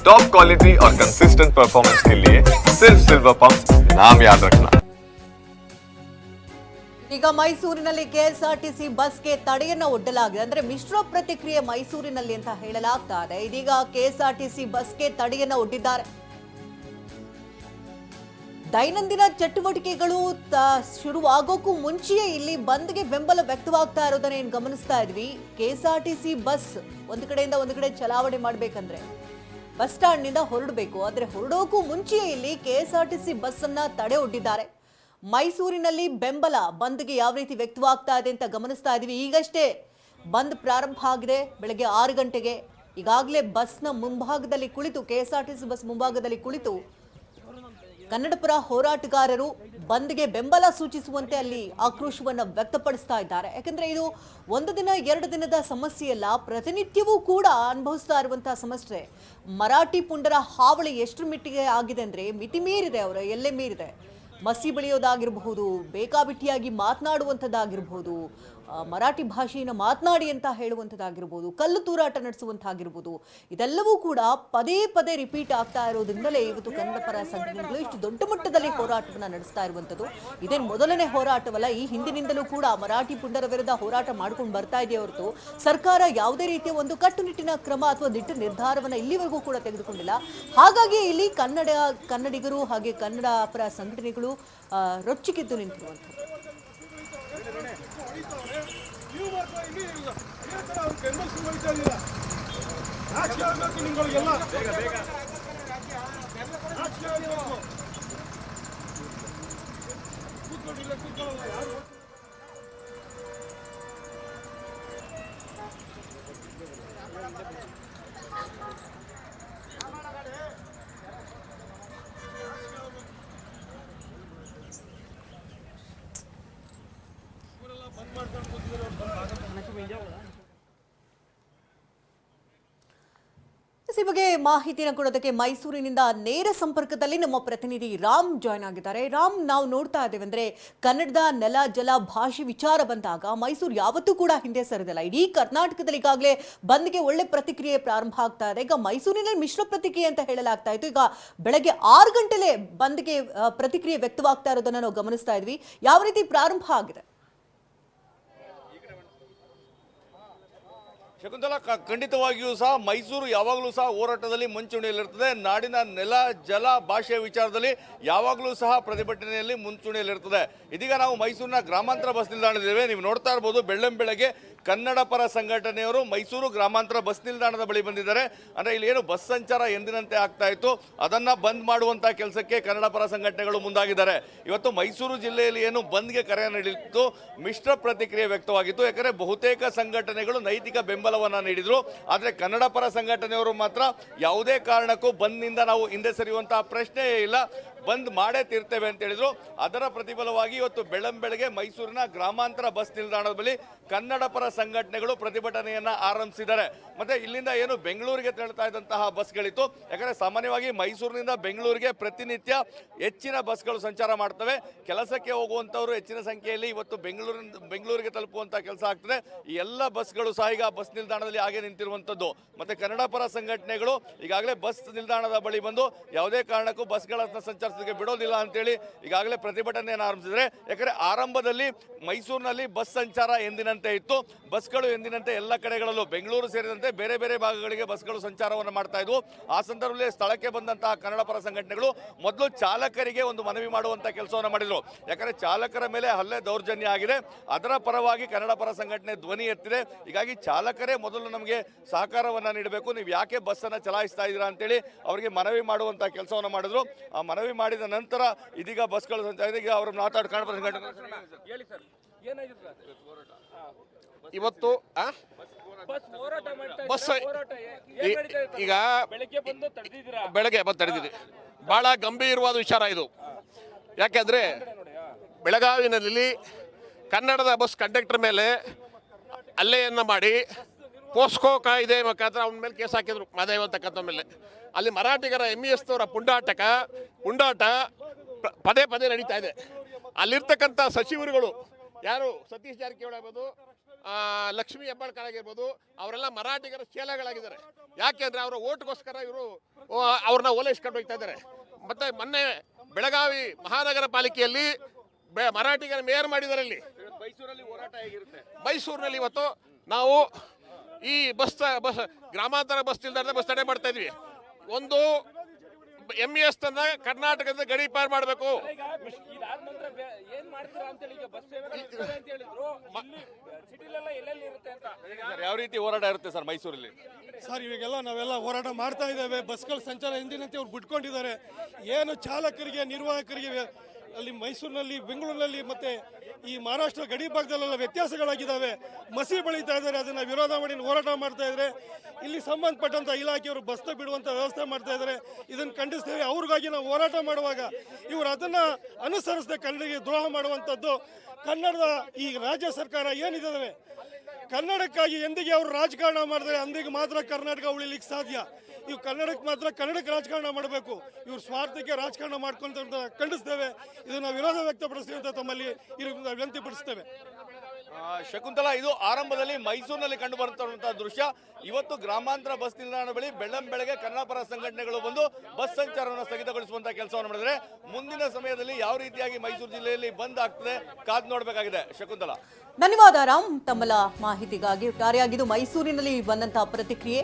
Top quality और consistent performance के लिए सिर्फ सिल्वर पंप नाम याद रखना ಈಗ ಮೈಸೂರಿನಲ್ಲಿ ಕೆಎಸ್ಆರ್ಟಿಸಿ ಬಸ್ಗೆ ತಡೆಯನ್ನ ಒಡ್ಡಲಾಗಿದೆ ಅಂದ್ರೆ ಮಿಶ್ರ ಪ್ರತಿಕ್ರಿಯೆ ಮೈಸೂರಿನಲ್ಲಿ ಅಂತ ಹೇಳಲಾಗ್ತಾ ಇದೆ ಇದೀಗ ಕೆಎಸ್ಆರ್ಟಿಸಿ ಬಸ್ಗೆ ತಡೆಯನ್ನ ಒಡ್ಡಿದ್ದಾರೆ ದೈನಂದಿನ ಚಟುವಟಿಕೆಗಳು ತ- ಶುರುವಾಗೋಕ್ಕೂ ಮುಂಚೆಯೇ ಇಲ್ಲಿ ಬಂದ್ಗೆ ಬೆಂಬಲ ವ್ಯಕ್ತವಾಗ್ತಾ ಇರೋದನ್ನ ಏನ್ ಗಮನಿಸ್ತಾ ಇದ್ವಿ ಕೆಎಸ್ಆರ್ಟಿಸಿ ಬಸ್ ಒಂದು ಕಡೆಯಿಂದ ಒಂದು ಕಡೆ ಚಲಾವಣೆ ಮಾಡ್ಬೇಕಂದ್ರೆ ಬಸ್ ಸ್ಟ್ಯಾಂಡ್ನಿಂದ ಹೊರಡಬೇಕು. ಆದರೆ ಹೊರಡೋಕ್ಕೂ ಮುಂಚೆಯೇ ಇಲ್ಲಿ ಕೆಎಸ್ಆರ್ಟಿಸಿ ಬಸ್ ಅನ್ನ ತಡೆ ಒಡ್ಡಿದ್ದಾರೆ. ಮೈಸೂರಿನಲ್ಲಿ ಬೆಂಬಲ. ಬಂದ್ಗೆ ಯಾವ ರೀತಿ ವ್ಯಕ್ತವಾಗ್ತಾ ಇದೆ ಅಂತ ಗಮನಿಸ್ತಾ ಇದ್ದೀವಿ ಈಗಷ್ಟೇ ಬಂದ್ ಪ್ರಾರಂಭ ಆಗಿದೆ. ಬೆಳಗ್ಗೆ ಆರು ಗಂಟೆಗೆ. ಈಗಾಗಲೇ ಬಸ್ನ ಮುಂಭಾಗದಲ್ಲಿ ಕುಳಿತು, ಕೆಎಸ್ಆರ್ಟಿಸಿ ಬಸ್ ಮುಂಭಾಗದಲ್ಲಿ ಕುಳಿತು ಕನ್ನಡಪರ ಹೋರಾಟಗಾರರು ಬಂದ್ಗೆ ಬೆಂಬಲ ಸೂಚಿಸುವಂತೆ ಅಲ್ಲಿ ಆಕ್ರೋಶವನ್ನು ವ್ಯಕ್ತಪಡಿಸ್ತಾ ಇದ್ದಾರೆ. ಯಾಕಂದ್ರೆ ಇದು ಒಂದು ದಿನ ಎರಡು ದಿನದ ಸಮಸ್ಯೆ ಅಲ್ಲ ಪ್ರತಿನಿತ್ಯವೂ ಕೂಡ ಅನುಭವಿಸ್ತಾ ಇರುವಂತಹ ಸಮಸ್ಯೆ. ಮರಾಠಿ ಪುಂಡರ ಹಾವಳಿ ಎಷ್ಟು ಮಿಟ್ಟಿಗೆ ಆಗಿದೆ ಅಂದ್ರೆ ಮಿತಿ ಮೀರಿದೆ ಅವರ ಎಲ್ಲೇ ಮೀರಿದೆ. ಮಸಿ ಬೆಳೆಯೋದಾಗಿರಬಹುದು ಬೇಕಾಬಿಟ್ಟಿಯಾಗಿ ಮಾತನಾಡುವಂಥದ್ದಾಗಿರ್ಬೋದು ಆ, ಮರಾಠಿ ಭಾಷೆಯನ್ನು ಮಾತನಾಡಿ ಅಂತ ಹೇಳುವಂಥದ್ದಾಗಿರ್ಬೋದು, ಕಲ್ಲು ತೂರಾಟ ನಡೆಸುವಂತಾಗಿರ್ಬೋದು ಇದೆಲ್ಲವೂ ಕೂಡ ಪದೇ ಪದೇ ರಿಪೀಟ್ ಆಗ್ತಾ ಇರೋದ್ರಿಂದಲೇ ಇವತ್ತು ಕನ್ನಡ ಪರ ಸಂಘಟನೆಗಳು ಇಷ್ಟು ದೊಡ್ಡ ಮಟ್ಟದಲ್ಲಿ ಹೋರಾಟವನ್ನು ನಡೆಸ್ತಾ ಇರುವಂಥದ್ದು. ಇದೇನು ಮೊದಲನೇ ಹೋರಾಟವಲ್ಲ, ಈ ಹಿಂದಿನಿಂದಲೂ ಕೂಡ ಮರಾಠಿ ಪುಂಡರ ವಿರುದ್ಧ ಹೋರಾಟ ಮಾಡ್ಕೊಂಡು ಬರ್ತಾ ಇದೆಯೇ ಹೊರತು ಸರ್ಕಾರ ಯಾವುದೇ ರೀತಿಯ ಒಂದು ಕಟ್ಟುನಿಟ್ಟಿನ ಕ್ರಮ ಅಥವಾ ದಿಟ್ಟ ನಿರ್ಧಾರವನ್ನು ಇಲ್ಲಿವರೆಗೂ ಕೂಡ ತೆಗೆದುಕೊಂಡಿಲ್ಲ. ಹಾಗಾಗಿ ಇಲ್ಲಿ ಕನ್ನಡ, ಕನ್ನಡಿಗರು ಹಾಗೆ ಕನ್ನಡ ಪರ ಸಂಘಟನೆಗಳು ರೊಚ್ಚಿಗೆದ್ದು ನಿಂತಿರುವಂಥದ್ದು ನೀವು ಮಾಡ್ತಾ ಇಲ್ಲಿ ಇಲ್ಲ. ಇದೇ ಥರ ಅವ್ರು ಇದ್ದೀರಾ? ನಾಚಿಕೆ ಆಗ್ಬೇಕು ನಿಮ್ಗಳಿಗೆಲ್ಲ. ನಾಚಿಕೆ ಆಗ್ಬೇಕು. ಕೂತ್ಕೊಳ್ಳಿ, ಇಲ್ಲೇ ಕೂತ್ಕೊಳ್ಳಲ್ಲ ಯಾರು ಈ ಬಗ್ಗೆ ಮಾಹಿತಿನ ಕೊಡೋದಕ್ಕೆ ಮೈಸೂರಿನಿಂದ ನೇರ ಸಂಪರ್ಕದಲ್ಲಿ ನಮ್ಮ ಪ್ರತಿನಿಧಿ ರಾಮ್ ಜಾಯ್ನ್ ಆಗಿದ್ದಾರೆ. ರಾಮ್, ನಾವು ನೋಡ್ತಾ ಇದ್ದೇವೆ ಅಂದ್ರೆ ಕನ್ನಡದ ನೆಲ, ಜಲ, ಭಾಷೆ ವಿಚಾರ ಬಂದಾಗ ಮೈಸೂರು ಯಾವತ್ತೂ ಕೂಡ ಹಿಂದೆ ಸರಿದಿಲ್ಲ. ಇಡೀ ಕರ್ನಾಟಕದಲ್ಲಿ ಈಗಾಗಲೇ ಬಂದ್ಗೆ ಒಳ್ಳೆ ಪ್ರತಿಕ್ರಿಯೆ ಪ್ರಾರಂಭ ಆಗ್ತಾ ಇದೆ. ಈಗ ಮೈಸೂರಿನಲ್ಲಿ ಮಿಶ್ರ ಪ್ರತಿಕ್ರಿಯೆ ಅಂತ ಹೇಳಲಾಗ್ತಾ ಇತ್ತು. ಈಗ ಬೆಳಗ್ಗೆ ಆರು ಗಂಟೆಲೆ ಬಂದ್ಗೆ ಪ್ರತಿಕ್ರಿಯೆ ವ್ಯಕ್ತವಾಗ್ತಾ ಇರೋದನ್ನ ನಾವು ಗಮನಿಸ್ತಾ ಇದ್ವಿ. ಯಾವ ರೀತಿ ಪ್ರಾರಂಭ ಆಗಿದೆ? ಶಕುಂತಲಾ ಖಂಡಿತವಾಗಿಯೂ ಸಹ ಮೈಸೂರು ಯಾವಾಗಲೂ ಸಹ ಹೋರಾಟದಲ್ಲಿ ಮುಂಚೂಣಿಯಲ್ಲಿರ್ತದೆ. ನಾಡಿನ ನೆಲ, ಜಲ, ಭಾಷೆಯ ವಿಚಾರದಲ್ಲಿ ಯಾವಾಗಲೂ ಸಹ ಪ್ರತಿಭಟನೆಯಲ್ಲಿ ಮುಂಚೂಣಿಯಲ್ಲಿರ್ತದೆ. ಇದೀಗ ನಾವು ಮೈಸೂರಿನ ಗ್ರಾಮಾಂತರ ಬಸ್ ನಿಲ್ದಾಣದಲ್ಲಿವೆ ನೀವು ನೋಡ್ತಾ ಇರ್ಬೋದು ಬೆಳ್ಳಂ ಬೆಳಗ್ಗೆ ಕನ್ನಡ ಪರ ಸಂಘಟನೆಯವರು ಮೈಸೂರು ಗ್ರಾಮಾಂತರ ಬಸ್ ನಿಲ್ದಾಣದ ಬಳಿ ಬಂದಿದ್ದಾರೆ. ಅಂದರೆ ಇಲ್ಲಿ ಏನು ಬಸ್ ಸಂಚಾರ ಎಂದಿನಂತೆ ಆಗ್ತಾ ಇತ್ತು. ಅದನ್ನು ಬಂದ್ ಮಾಡುವಂಥ ಕೆಲಸಕ್ಕೆ ಕನ್ನಡ ಪರ ಸಂಘಟನೆಗಳು ಮುಂದಾಗಿದ್ದಾರೆ. ಇವತ್ತು ಮೈಸೂರು ಜಿಲ್ಲೆಯಲ್ಲಿ ಏನು ಬಂದ್ಗೆ ಕರೆ ನೀಡಿತ್ತು. ಮಿಶ್ರ ಪ್ರತಿಕ್ರಿಯೆ ವ್ಯಕ್ತವಾಗಿತ್ತು. ಯಾಕಂದರೆ ಬಹುತೇಕ ಸಂಘಟನೆಗಳು ನೈತಿಕ ಬೆಂಬಲವನ್ನ ನೀಡಿದರು. ಆದರೆ ಕನ್ನಡ ಪರ ಸಂಘಟನೆಯವರು ಮಾತ್ರ ಯಾವುದೇ ಕಾರಣಕ್ಕೂ ಬಂದ್ನಿಂದ ನಾವು ಹಿಂದೆ ಸರಿಯುವಂತಹ ಪ್ರಶ್ನೆಯೇ ಇಲ್ಲ. ಬಂದ್ ಮಾಡೇ ತೀರ್ತೇವೆ ಅಂತ ಹೇಳಿದ್ರು. ಅದರ ಪ್ರತಿಫಲವಾಗಿ ಇವತ್ತು ಬೆಳಂಬೆಳಗ್ಗೆ ಮೈಸೂರಿನ ಗ್ರಾಮಾಂತರ ಬಸ್ ನಿಲ್ದಾಣದ ಬಳಿ ಕನ್ನಡ ಪರ ಸಂಘಟನೆಗಳು ಪ್ರತಿಭಟನೆಯನ್ನ ಆರಂಭಿಸಿದ್ದಾರೆ. ಮತ್ತೆ ಇಲ್ಲಿಂದ ಏನು ಬೆಂಗಳೂರಿಗೆ ತೆರಳ್ತಾ ಇದ್ದಂತಹ ಬಸ್ಗಳಿತ್ತು. ಯಾಕಂದ್ರೆ ಸಾಮಾನ್ಯವಾಗಿ ಮೈಸೂರಿನಿಂದ ಬೆಂಗಳೂರಿಗೆ ಪ್ರತಿನಿತ್ಯ ಹೆಚ್ಚಿನ ಬಸ್ಗಳು ಸಂಚಾರ ಮಾಡ್ತವೆ. ಕೆಲಸಕ್ಕೆ ಹೋಗುವಂತವರು ಹೆಚ್ಚಿನ ಸಂಖ್ಯೆಯಲ್ಲಿ ಇವತ್ತು ಬೆಂಗಳೂರಿನ ಬೆಂಗಳೂರಿಗೆ ತಲುಪುವಂತಹ ಕೆಲಸ ಆಗ್ತದೆ. ಈ ಎಲ್ಲ ಬಸ್ಗಳು ಸಹ ಈಗ ಬಸ್ ನಿಲ್ದಾಣದಲ್ಲಿ ಹಾಗೆ ನಿಂತಿರುವಂತದ್ದು ಮತ್ತೆ ಕನ್ನಡ ಪರ ಸಂಘಟನೆಗಳು ಈಗಾಗಲೇ ಬಸ್ ನಿಲ್ದಾಣದ ಬಳಿ ಬಂದು ಯಾವುದೇ ಕಾರಣಕ್ಕೂ ಬಸ್ಗಳನ್ನ ಸಂಚರಿಸಲಿಕ್ಕೆ ಬಿಡೋದಿಲ್ಲ ಅಂತೇಳಿ ಈಗಾಗಲೇ ಪ್ರತಿಭಟನೆಯನ್ನು ಆರಂಭಿಸಿದರೆ ಯಾಕಂದರೆ ಆರಂಭದಲ್ಲಿ ಮೈಸೂರಿನಲ್ಲಿ ಬಸ್ ಸಂಚಾರ ಎಂದಿನಂತೆ ಇತ್ತು. ಬಸ್ಗಳು ಎಂದಿನಂತೆ ಎಲ್ಲ ಕಡೆಗಳಲ್ಲೂ ಬೆಂಗಳೂರು ಸೇರಿದಂತೆ ಬೇರೆ ಬೇರೆ ಭಾಗಗಳಿಗೆ ಬಸ್ಗಳು ಸಂಚಾರವನ್ನು ಮಾಡ್ತಾ ಇದ್ವು. ಆ ಸಂದರ್ಭದಲ್ಲಿ ಸ್ಥಳಕ್ಕೆ ಬಂದಂತಹ ಕನ್ನಡ ಪರ ಸಂಘಟನೆಗಳು ಮೊದಲು ಚಾಲಕರಿಗೆ ಒಂದು ಮನವಿ ಮಾಡುವಂಥ ಕೆಲಸವನ್ನು ಮಾಡಿದರು. ಯಾಕಂದರೆ ಚಾಲಕರ ಮೇಲೆ ಹಲ್ಲೆ ದೌರ್ಜನ್ಯ ಆಗಿದೆ. ಅದರ ಪರವಾಗಿ ಕನ್ನಡ ಪರ ಸಂಘಟನೆ ಧ್ವನಿ ಎತ್ತಿದೆ. ಹೀಗಾಗಿ ಚಾಲಕರೇ ಮೊದಲು ನಮಗೆ ಸಹಕಾರವನ್ನು ನೀಡಬೇಕು. ನೀವು ಯಾಕೆ ಬಸ್ಸನ್ನು ಚಲಾಯಿಸ್ತಾ ಇದ್ದೀರಾ ಅಂತೇಳಿ ಅವರಿಗೆ ಮನವಿ ಮಾಡುವಂಥ ಕೆಲಸವನ್ನು ಮಾಡಿದ್ರು. ಆ ಮನವಿ ಮಾಡಿದ ನಂತರ ಇದೀಗ ಬಸ್ಗಳು ಸಂಚಾರ ಈಗ ಅವರು ಮಾತಾಡಿ ಇವತ್ತು? ಬಸ್? ಈಗ ಬೆಳಿಗ್ಗೆ ಬಂದು ತಡೆದಿದ್ದೀರಾ? ಬೆಳಗ್ಗೆ ಬಂದು ತಡೆದಿದೆ ಬಹಳ ಗಂಭೀರವಾದ ವಿಚಾರ ಇದು. ಯಾಕೆಂದ್ರೆ ಬೆಳಗಾವಿನಲ್ಲಿ ಕನ್ನಡದ ಬಸ್ ಕಂಡಕ್ಟರ್ ಮೇಲೆ ಅಲ್ಲೆಯನ್ನು ಮಾಡಿ ಪೋಸ್ಕೋ ಕಾಯ್ದೆ ಮುಖಾಂತರ ಅವನ ಮೇಲೆ ಕೇಸ್ ಹಾಕಿದ್ರು. ಮಾದೇವ್ ಅಂತಕ್ಕಂಥ ಮೇಲೆ. ಅಲ್ಲಿ ಮರಾಠಿಗರ ಎಂ ಇ ಎಸ್ ಅವರ ಪುಂಡಾಟಕ ಪುಂಡಾಟ ಪದೇ ಪದೇ ನಡೀತಾ ಇದೆ. ಅಲ್ಲಿರ್ತಕ್ಕಂಥ ಸಚಿವರುಗಳು ಯಾರು? ಸತೀಶ್ ಜಾರಕಿಹೊಳಿ ಆಗ್ಬೋದು ಆ, ಲಕ್ಷ್ಮೀ ಹೆಬ್ಬಾಳ್ಕರ್ ಆಗಿರ್ಬೋದು ಅವರೆಲ್ಲ ಮರಾಠಿಗರ ಚೇಲೆಗಳಾಗಿದ್ದಾರೆ ಯಾಕೆಂದ್ರೆ ಅವರ ಓಟ್ಗೋಸ್ಕರ ಇವರು ಅವ್ರನ್ನ ಓಲೈಸ್ಕೊಂಡು ಹೋಗ್ತಾ ಇದ್ದಾರೆ. ಮತ್ತೆ ಮೊನ್ನೆ ಬೆಳಗಾವಿ ಮಹಾನಗರ ಪಾಲಿಕೆಯಲ್ಲಿ ಬೆ- ಮರಾಠಿಗರ ಮೇಯರ್ ಮಾಡಿದ್ದಾರೆ ಅಲ್ಲಿ ಮೈಸೂರಲ್ಲಿ ಹೋರಾಟ ಹೇಗಿರುತ್ತೆ? ಮೈಸೂರಿನಲ್ಲಿ ಇವತ್ತು ನಾವು ಈ ಬಸ್ ಬಸ್ ಗ್ರಾಮಾಂತರ ಬಸ್ ನಿಲ್ದಾಣದ ಬಸ್ ತಡೆ ಮಾಡ್ತಾ ಇದ್ವಿ. ಒಂದು ಎಂ ಎಸ್ ತನ್ನ ಕರ್ನಾಟಕದ ಗಡಿ ಪಾರ್ ಮಾಡಬೇಕು. ಯಾವ ರೀತಿ ಹೋರಾಟ ಇರುತ್ತೆ ಸರ್ ಮೈಸೂರಲ್ಲಿ? ಸರ್ ಇವಾಗೆಲ್ಲ ನಾವೆಲ್ಲ ಹೋರಾಟ ಮಾಡ್ತಾ ಇದ್ದೇವೆ. ಬಸ್ಗಳ ಸಂಚಾರ ಎಂದಿನಂತೆ ಅವ್ರು ಬಿಟ್ಕೊಂಡಿದ್ದಾರೆ. ಏನು ಚಾಲಕರಿಗೆ ನಿರ್ವಾಹಕರಿಗೆ ಅಲ್ಲಿ ಮೈಸೂರಿನಲ್ಲಿ, ಬೆಂಗಳೂರಿನಲ್ಲಿ ಮತ್ತೆ ಈ ಮಹಾರಾಷ್ಟ್ರ ಗಡಿ ಭಾಗದಲ್ಲೆಲ್ಲ ವ್ಯತ್ಯಾಸಗಳಾಗಿದ್ದಾವೆ. ಮಸಿ ಬೆಳೀತಾ ಇದ್ದಾರೆ, ಅದನ್ನ ವಿರೋಧ ಮಾಡಿ ಹೋರಾಟ ಮಾಡ್ತಾ ಇದ್ದಾರೆ. ಇಲ್ಲಿ ಸಂಬಂಧಪಟ್ಟಂತ ಇಲಾಖೆಯವರು ಬಸ್ತ ಬಿಡುವಂತ ವ್ಯವಸ್ಥೆ ಮಾಡ್ತಾ ಇದ್ದಾರೆ. ಇದನ್ನು ಖಂಡಿಸ್ತೇವೆ. ಅವ್ರಿಗಾಗಿ ನಾವು ಹೋರಾಟ ಮಾಡುವಾಗ ಇವರು ಅದನ್ನ ಅನುಸರಿಸದೆ ಕನ್ನಡಿಗೆ ದ್ರೋಹ ಮಾಡುವಂಥದ್ದು ಕನ್ನಡದ ಈ ರಾಜ್ಯ ಸರ್ಕಾರ ಏನಿದ್ದಾವೆ ಕನ್ನಡಕ್ಕಾಗಿ ಎಂದಿಗೆ ಅವರು ರಾಜಕಾರಣ ಮಾಡಿದ್ರೆ ಅಂದಿಗೆ ಮಾತ್ರ ಕರ್ನಾಟಕ ಉಳಿಲಿಕ್ಕೆ ಸಾಧ್ಯ. ಇವ್ ಕನ್ನಡಕ್ಕೆ ಮಾತ್ರ ಕನ್ನಡಕ್ಕೆ ರಾಜಕಾರಣ ಮಾಡಬೇಕು. ಇವ್ರ ಸ್ವಾರ್ಥಕ್ಕೆ ರಾಜಕಾರಣ ಮಾಡ್ಕೊಂತ ಖಂಡಿಸ್ತೇವೆ. ಇದನ್ನ ವಿರೋಧ ವ್ಯಕ್ತಪಡಿಸ್ತೀವಿ ಅಂತ ತಮ್ಮಲ್ಲಿ ವಿನಂತಿಪಡಿಸ್ತೇವೆ ಶಕುಂತಲಾ, ಇದು ಆರಂಭದಲ್ಲಿ ಮೈಸೂರಿನಲ್ಲಿ ಕಂಡು ದೃಶ್ಯ. ಇವತ್ತು ಗ್ರಾಮಾಂತರ ಬಸ್ ನಿಲ್ದಾಣ ಬಳಿ ಬೆಳ್ಳಂ ಬೆಳಗ್ಗೆ ಕನ್ನಡಪರ ಸಂಘಟನೆಗಳು ಬಂದು ಬಸ್ ಸಂಚಾರವನ್ನು ಸ್ಥಗಿತಗೊಳಿಸುವಂತಹ ಕೆಲಸವನ್ನು ಮಾಡಿದರೆ ಮುಂದಿನ ಸಮಯದಲ್ಲಿ ಯಾವ ರೀತಿಯಾಗಿ ಮೈಸೂರು ಜಿಲ್ಲೆಯಲ್ಲಿ ಬಂದ್ ಆಗ್ತದೆ. ಕಾದು ನೋಡಬೇಕಾಗಿದೆ. ಶಕುಂತಲಾ. ಧನ್ಯವಾದ ರಾಮ್ ತಮ್ಮಲ ಮಾಹಿತಿಗಾಗಿ ಒಟ್ಟಾರೆಯಾಗಿದ್ದು ಮೈಸೂರಿನಲ್ಲಿ ಬಂದಂತಹ ಪ್ರತಿಕ್ರಿಯೆ.